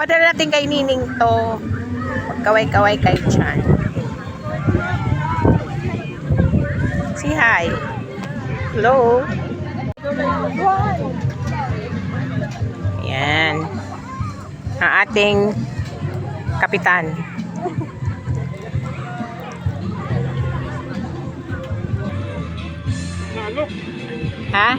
Padala natin kay Nining to. Magkaway-kaway kay Chan. Say hi. Hello. Yan. Ang ating kapitan. Ha?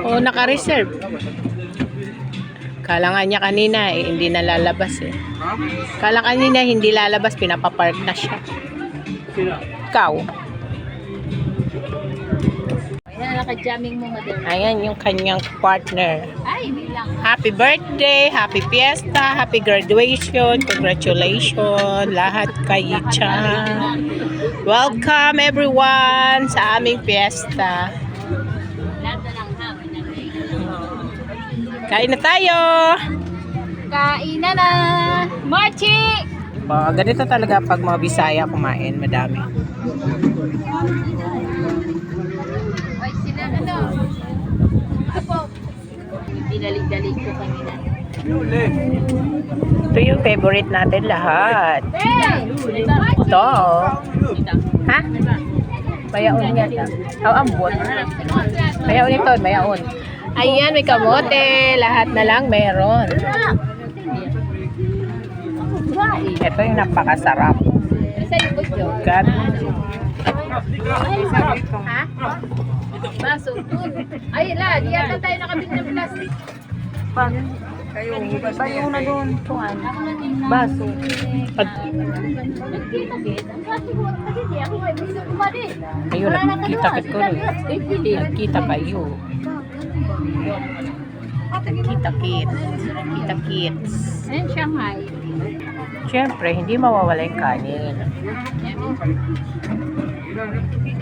Ah, nakareserve? Kala nga niya kanina eh, hindi na lalabas eh. Kala kanina hindi lalabas, pinapapark na siya. Ikaw. Naka-jamming mo, mother. Ayan yung kanyang partner. Ay, bilang. Happy birthday, happy fiesta, happy graduation, congratulations, lahat kay Chan. Welcome everyone sa aming fiesta. Lahat na ha. Kain na tayo! Na! Mochi! Ba, ganito talaga pag mga Bisaya kumain, madami. Pinalig-dalig ko kanina. Ito yung favorite natin lahat. Ito. Ha? Mayaon yata. Oh, ambot. Mayaon ito, mayaon. Ayan, may kamote. Lahat na lang meron. Ito yung napakasarap. God. Ha? Baso. Ay, la, di yata tayo nakabit ng plastic. Bayo na doon, tuwan. Ako na din na. Baso. At, na nagkita kayo, kit ko. Eh, pili. Nagkita kayo. Kita kit. Kita kits. Ayan, Shanghai. Siyempre, hindi mawawala yung kanin.